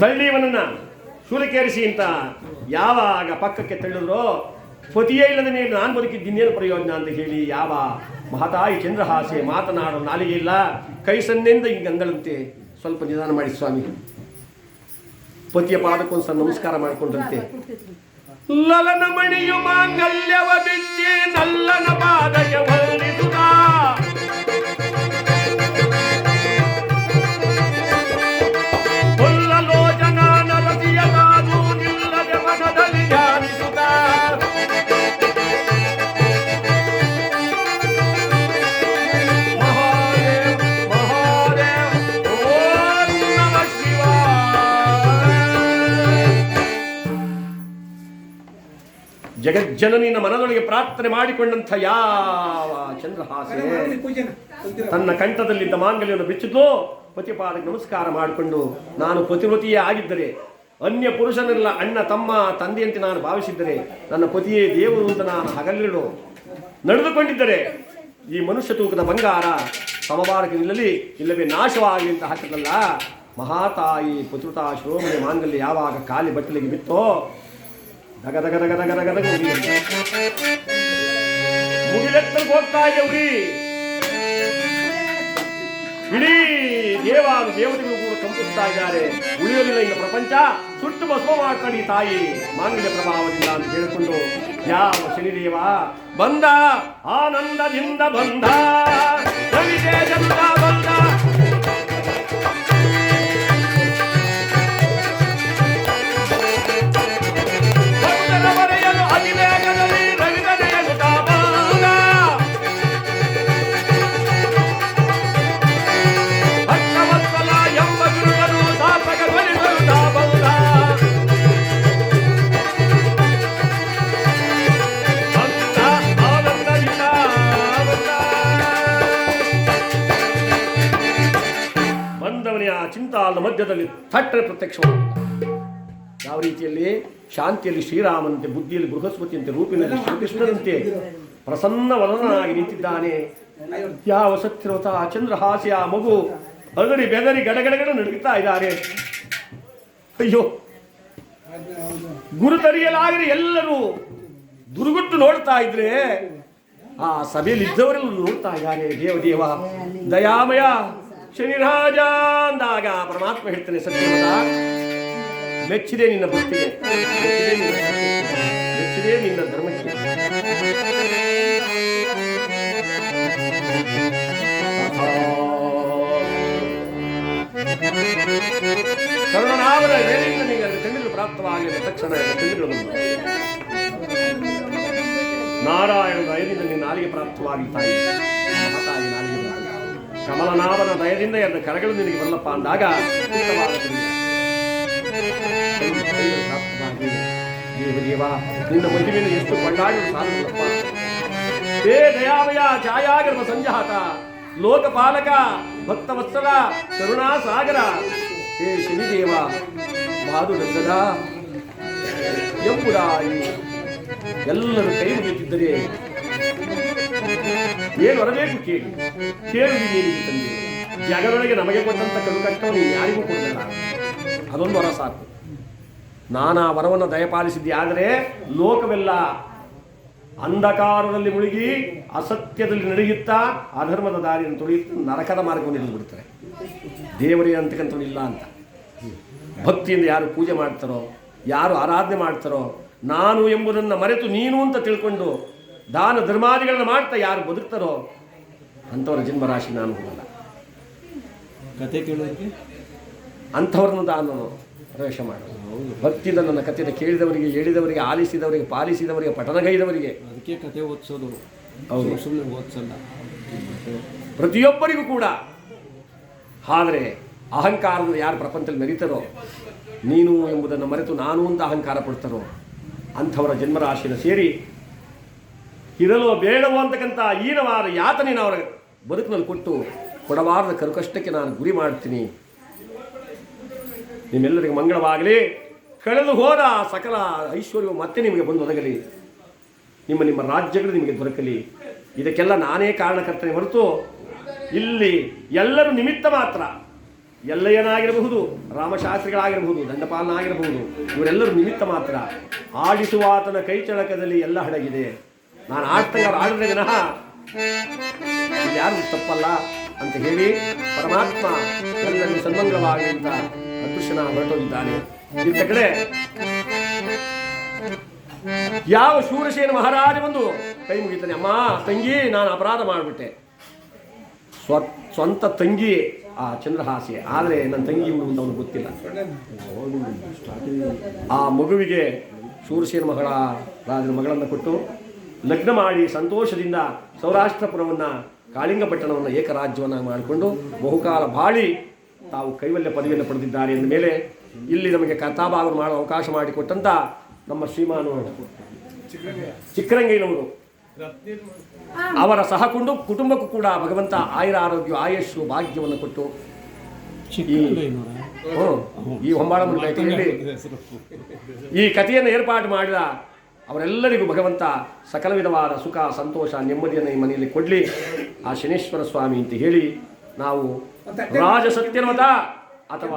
ತಳ್ಳಿಯವನನ್ನ ಶೂಲಕೇರಿಸಿ ಅಂತ ಯಾವಾಗ ಪಕ್ಕಕ್ಕೆ ತಳ್ಳಿದ್ರೋ ಪತಿಯೇ ಇಲ್ಲದ ನೀನು, ನಾನು ಬದುಕಿದ್ದೀನೇನು ಪ್ರಯೋಜನ ಅಂತ ಹೇಳಿ ಯಾವ ಮಹತಾಯಿ ಚಂದ್ರಹಾಸೆ ಮಾತನಾಡೋ ನಾಲಿಗೆ ಇಲ್ಲ. ಕೈ ಸನ್ನೆಯಿಂದ ಈ ಅಂಗಳಂತೆ ಸ್ವಲ್ಪ ನಿಧಾನ ಮಾಡಿ ಸ್ವಾಮಿ. ಪತಿಯ ಪಾದಕ್ಕೊಂದು ನಮಸ್ಕಾರ ಮಾಡಿಕೊಂಡಂತೆ. ಲಲನ ಮಣಿಯು ಮಾಂಗಲ್ಯವ ಬಿಚ್ಚಿ ನಲ್ಲನ ಪಾದಯ ಜಗಜ್ಜನನಿನ ಮನದೊಳಗೆ ಪ್ರಾರ್ಥನೆ ಮಾಡಿಕೊಂಡಂಥ ಯಾವ ಚಂದ್ರಹಾಸೆ? ತನ್ನ ಕಂಠದಲ್ಲಿದ್ದ ಮಾಂಗಲ್ಯವನ್ನು ಬಿಚ್ಚಿದ್ಲು. ಪತಿಪಾದಕ್ಕೆ ನಮಸ್ಕಾರ ಮಾಡಿಕೊಂಡು ನಾನು ಪತಿವತಿಯೇ ಆಗಿದ್ದರೆ ಅನ್ಯ ಪುರುಷನೆಲ್ಲ ಅಣ್ಣ ತಮ್ಮ ತಂದೆಯಂತೆ ನಾನು ಭಾವಿಸಿದ್ದರೆ ನನ್ನ ಪತಿಯೇ ದೇವರು ಅಂತ ನಾನು ಹಗಲಿರುಳು ನಡೆದುಕೊಂಡಿದ್ದರೆ ಈ ಮನುಷ್ಯ ತೂಕದ ಬಂಗಾರ ಸಮಬಾರಕ್ಕೆ ನಿಲ್ಲಲಿ ಇಲ್ಲವೇ ನಾಶವಾಗಲಿ ಅಂತ ಹಾಕಿದ್ರಲ್ಲ ಮಹಾತಾಯಿ ಪುತ್ರತಾ ಶ್ರೋಮಣಿ ಮಾಂಗಲ್ಯ ಯಾವಾಗ ಕಾಲಿ ಬಟ್ಟಲಿಗೆ ಬಿತ್ತೋ ದಗ ದಗ ದಗ ದಗ ದಗ ದಗ ಮುಗಿಲೆತ್ತಲು ಹೋಗ್ತಾ ಇದ್ದೇವ್ರಿ ಇಡೀ ದೇವತೆಗಳು ಕೂಡ ಕಂಪಿಸ್ತಾ ಇದ್ದಾರೆ. ಉಳಿಯೋದಿಲ್ಲ ಇನ್ನು ಪ್ರಪಂಚ. ಸುಟ್ಟು ಬಸವ ಮಾಡ್ತಾಡಿ ತಾಯಿ. ಮಾಂಗಲ್ಯ ಪ್ರಭಾವದಿಂದ ಅಂತ ಹೇಳಿಕೊಂಡು, ಯಾವ ಶನಿದೇವ ಬಂದ? ಆನಂದದಿಂದ ಬಂದ. ಬಂದ. ಚಿಂತಾಲದ ಮಧ್ಯದಲ್ಲಿ ಥಟ್ಟರೆ ಪ್ರತ್ಯಕ್ಷವಾದ ಯಾವ ರೀತಿಯಲ್ಲಿ ಶಾಂತಿಯಲ್ಲಿ ಶ್ರೀರಾಮನಂತೆ, ಬುದ್ಧಿಯಲ್ಲಿ ಬೃಹಸ್ಪತಿಯಂತೆ, ರೂಪಿನಲ್ಲಿ ಶ್ರೀಕೃಷ್ಣನಂತೆ ಪ್ರಸನ್ನ ವದನನಾಗಿ ನಿಂತಿದ್ದಾನೆ. ಯಾವ ಸತ್ಯವ್ರತ ಚಂದ್ರಹಾಸ್ಯ ಮಗು ಅಗಡಿ ಬೆದರಿ ಗಡಗಡಗಡ ನಡುಗುತ್ತಾ ಇದ್ದಾರೆ. ಅಯ್ಯೋ ಗುರುತರಿಯಲಾಗದೆ ಎಲ್ಲರೂ ದುರುಗುಟ್ಟು ನೋಡ್ತಾ ಇದ್ರೆ ಆ ಸಭೆಯಲ್ಲಿ ಇದ್ದವರೆಲ್ಲ ನೋಡ್ತಾ ಇದ್ದಾರೆ. ದೇವ ದೇವ, ದಯಾಮಯ ಶನಿರಾಜ ಅಂದಾಗ ಪರಮಾತ್ಮ ಹೇಳ್ತಾನೆ ಸತ್ಯವ್ರತ ಮೆಚ್ಚಿದೆ ನಿನ್ನ ಭಕ್ತಿಗೆ. ಮೆಚ್ಚಿದೆ ನಿನ್ನ ಧರ್ಮಕ್ಕೆ. ಕರುಣನಾಮದ ವೇಳೆಯಿಂದ ನಿನಗೆ ಅದು ಕಣ್ಣಿಲು ಪ್ರಾಪ್ತವಾಗಲಿಲ್ಲ ತಕ್ಷಣ ಕಣ್ಣಿಲು ಬಂದು ನಾರಾಯಣನ ನಿನ್ನ ನಾಲಿಗೆ ಪ್ರಾಪ್ತವಾಗಿ ತಾಯಿ ಮಹತಾಗಿ ನಾಲಿಗೆ. ಕಮಲನಾಭನ ದಯದಿಂದ ಎರಡು ಕರಗಳು ನಿನಗೆ ಬರಲಪ್ಪ ಅಂದಾಗ ದೇವದೇವ ನಿನ್ನ ಮದುವೆಯನ್ನು ಎಷ್ಟು ಕೊಂಡಾಡಿ ಸಾಲುಗಳಪ್ಪ ಹೇ ದಯಾಮಯ ಛಾಯಾಗರ್ಭ ಸಂಜಾತ, ಲೋಕಪಾಲಕ, ಭಕ್ತವತ್ಸಲ ಕರುಣಾ ಸಾಗರ ಹೇ ಶನಿದೇವ ಬಾದು ಗದ್ದದ ಎಂಬುದಾಯಿ ಎಲ್ಲರೂ ಕೈ ಮುಗಿಯುತ್ತಿದ್ದರೆ ಏನು ಹೊರಬೇಕು ಕೇಳಿ. ಕೇಳು ನೀನಿಗೆ ತಂದೆ. ಜಗದೊಳಗೆ ನಮಗೆ ಕೊಟ್ಟಂತ ಕಲು ಕಷ್ಟವನ್ನು ನೀನು ಯಾರಿಗೂ ಕೊಡಲಿಲ್ಲ. ಅದೊಂದು ವರ ಸಾಕು. ನಾನಾ ವರವನ್ನು ದಯಪಾಲಿಸಿದ್ದೆ, ಆದರೆ ಲೋಕವೆಲ್ಲ ಅಂಧಕಾರದಲ್ಲಿ ಮುಳುಗಿ ಅಸತ್ಯದಲ್ಲಿ ನಡೆಯುತ್ತಾ ಅಧರ್ಮದ ದಾರಿಯನ್ನು ತುಳಿಯುತ್ತಾ ನರಕದ ಮಾರ್ಗವನ್ನು ನಿಲ್ಲಿಸ್ಬಿಡ್ತಾರೆ ದೇವರೇ ಅಂತಕ್ಕಂಥವ್ನು ಇಲ್ಲ ಅಂತ. ಭಕ್ತಿಯಿಂದ ಯಾರು ಪೂಜೆ ಮಾಡ್ತಾರೋ, ಯಾರು ಆರಾಧನೆ ಮಾಡ್ತಾರೋ, ನಾನು ಎಂಬುದನ್ನು ಮರೆತು ನೀನು ಅಂತ ತಿಳ್ಕೊಂಡು ದಾನ ಧರ್ಮಾದಿಗಳನ್ನು ಮಾಡ್ತಾ ಯಾರು ಬದುಕ್ತಾರೋ ಅಂಥವ್ರ ಜನ್ಮರಾಶಿ ನಾನು ಹೋಗಲ್ಲ. ಕತೆ ಕೇಳೋದಕ್ಕೆ ಅಂಥವ್ರನ್ನ ನಾನು ಪ್ರವೇಶ ಮಾಡೋದು. ಭಕ್ತಿಯಿಂದ ನನ್ನ ಕಥೆಯನ್ನು ಕೇಳಿದವರಿಗೆ ಹೇಳಿದವರಿಗೆ ಆಲಿಸಿದವರಿಗೆ ಪಾಲಿಸಿದವರಿಗೆ ಪಠನಗೈದವರಿಗೆ. ಅದಕ್ಕೆ ಕತೆ ಓದಿಸೋದು. ಅವರು ಸುಮ್ಮನೆ ಓದಿಸಲ್ಲ. ಪ್ರತಿಯೊಬ್ಬರಿಗೂ ಕೂಡ. ಆದರೆ ಅಹಂಕಾರದ ಯಾರು ಪ್ರಪಂಚದಲ್ಲಿ ಮೆರೀತಾರೋ ನೀನು ಎಂಬುದನ್ನು ಮರೆತು ನಾನು ಅಂತ ಅಹಂಕಾರ ಪಡ್ತಾರೋ ಅಂಥವರ ಜನ್ಮರಾಶಿಯನ್ನು ಸೇರಿ ಇರಲು ಬೇಡವೋ ಅಂತಕ್ಕಂಥ ಈನವಾದ ಯಾತನೆ ಅವರ ಬದುಕಿನಲ್ಲಿ ಕೊಟ್ಟು ಕೊಡಬಾರದ ಕರುಕಷ್ಟಕ್ಕೆ ನಾನು ಗುರಿ ಮಾಡ್ತೀನಿ. ನಿಮ್ಮೆಲ್ಲರಿಗೆ ಮಂಗಳವಾಗಲಿ. ಕಳೆದು ಹೋದ ಸಕಲ ಐಶ್ವರ್ಯವು ಮತ್ತೆ ನಿಮಗೆ ಬಂದು ಒದಗಲಿ. ನಿಮ್ಮ ನಿಮ್ಮ ರಾಜ್ಯಗಳು ನಿಮಗೆ ದೊರಕಲಿ. ಇದಕ್ಕೆಲ್ಲ ನಾನೇ ಕಾರಣಕರ್ತನೆ ಹೊರತು ಇಲ್ಲಿ ಎಲ್ಲರೂ ನಿಮಿತ್ತ ಮಾತ್ರ ಎಲ್ಲಯ್ಯನಾಗಿರಬಹುದು, ರಾಮಶಾಸ್ತ್ರಿಗಳಾಗಿರಬಹುದು, ದಂಡಪಾಲನಾಗಿರಬಹುದು, ಇವರೆಲ್ಲರೂ ನಿಮಿತ್ತ ಮಾತ್ರ. ಆಡಿಸುವಾತನ ಕೈಚಳಕದಲ್ಲಿ ಎಲ್ಲ ಹಡಗಿದೆ. ನಾನು ಆಡ್ತಾ ಇರೋ ಆಡಿದ್ರೆ ಜನ ಯಾರು ತಪ್ಪಲ್ಲ ಅಂತ ಹೇಳಿ ಪರಮಾತ್ಮ ಎಲ್ಲರಿಗೂ ಸಂಬಂಧವಾಗಿ ಅಂತ ಅದೃಶ್ಯನ ಹೊರಟೋಗಿದ್ದಾನೆ. ಇತ್ತ ಕಡೆ ಯಾವ ಶೂರಸೇನ ಮಹಾರಾಜ ಬಂದು ಕೈ ಮುಗಿತಾನೆ, ಅಮ್ಮ, ತಂಗಿ, ನಾನು ಅಪರಾಧ ಮಾಡಿಬಿಟ್ಟೆ. ಸ್ವ, ಸ್ವಂತ ತಂಗಿ ಆ ಚಂದ್ರಹಾಸಿ ಆದರೆ ನನ್ನ ತಂಗಿ ಇವಳು ಅಂತ ಅವನು ಗೊತ್ತಿಲ್ಲ. ಆ ಮಗುವಿಗೆ ಶೂರಸೇನ ಮಗಳ ರಾಜನ ಮಗಳನ್ನು ಕೊಟ್ಟು ಲಗ್ನ ಮಾಡಿ ಸಂತೋಷದಿಂದ ಸೌರಾಷ್ಟ್ರಪುರವನ್ನು ಕಾಳಿಂಗಪಟ್ಟಣವನ್ನು ಏಕರಾಜ್ಯವನ್ನು ಮಾಡಿಕೊಂಡು ಬಹುಕಾಲ ಬಾಳಿ ತಾವು ಕೈವಲ್ಯ ಪದವಿಯನ್ನು ಪಡೆದಿದ್ದಾರೆ ಎಂದ ಮೇಲೆ ಇಲ್ಲಿ ನಮಗೆ ಕಥಾಭಾಗವನ್ನು ಮಾಡೋ ಅವಕಾಶ ಮಾಡಿಕೊಟ್ಟಂತ ನಮ್ಮ ಶ್ರೀಮಾನ ಚಿಕ್ಕರಂಗಯ್ಯನವರು ಅವರ ಸಹಕೊಂಡು ಕುಟುಂಬಕ್ಕೂ ಕೂಡ ಭಗವಂತ ಆಯುರ ಆರೋಗ್ಯ ಆಯಸ್ಸು ಭಾಗ್ಯವನ್ನು ಕೊಟ್ಟು ಈ ಹೊಂಬಾಳ ಈ ಕಥೆಯನ್ನು ಏರ್ಪಾಡು ಮಾಡಿದ ಅವರೆಲ್ಲರಿಗೂ ಭಗವಂತ ಸಕಲ ವಿಧವಾದ ಸುಖ ಸಂತೋಷ ನೆಮ್ಮದಿಯನ್ನು ಈ ಮನೆಯಲ್ಲಿ ಕೊಡಲಿ. ಆ ಶನೇಶ್ವರ ಸ್ವಾಮಿ ಅಂತ ಹೇಳಿ ನಾವು ರಾಜ ಸತ್ಯನ್ವತ ಅಥವಾ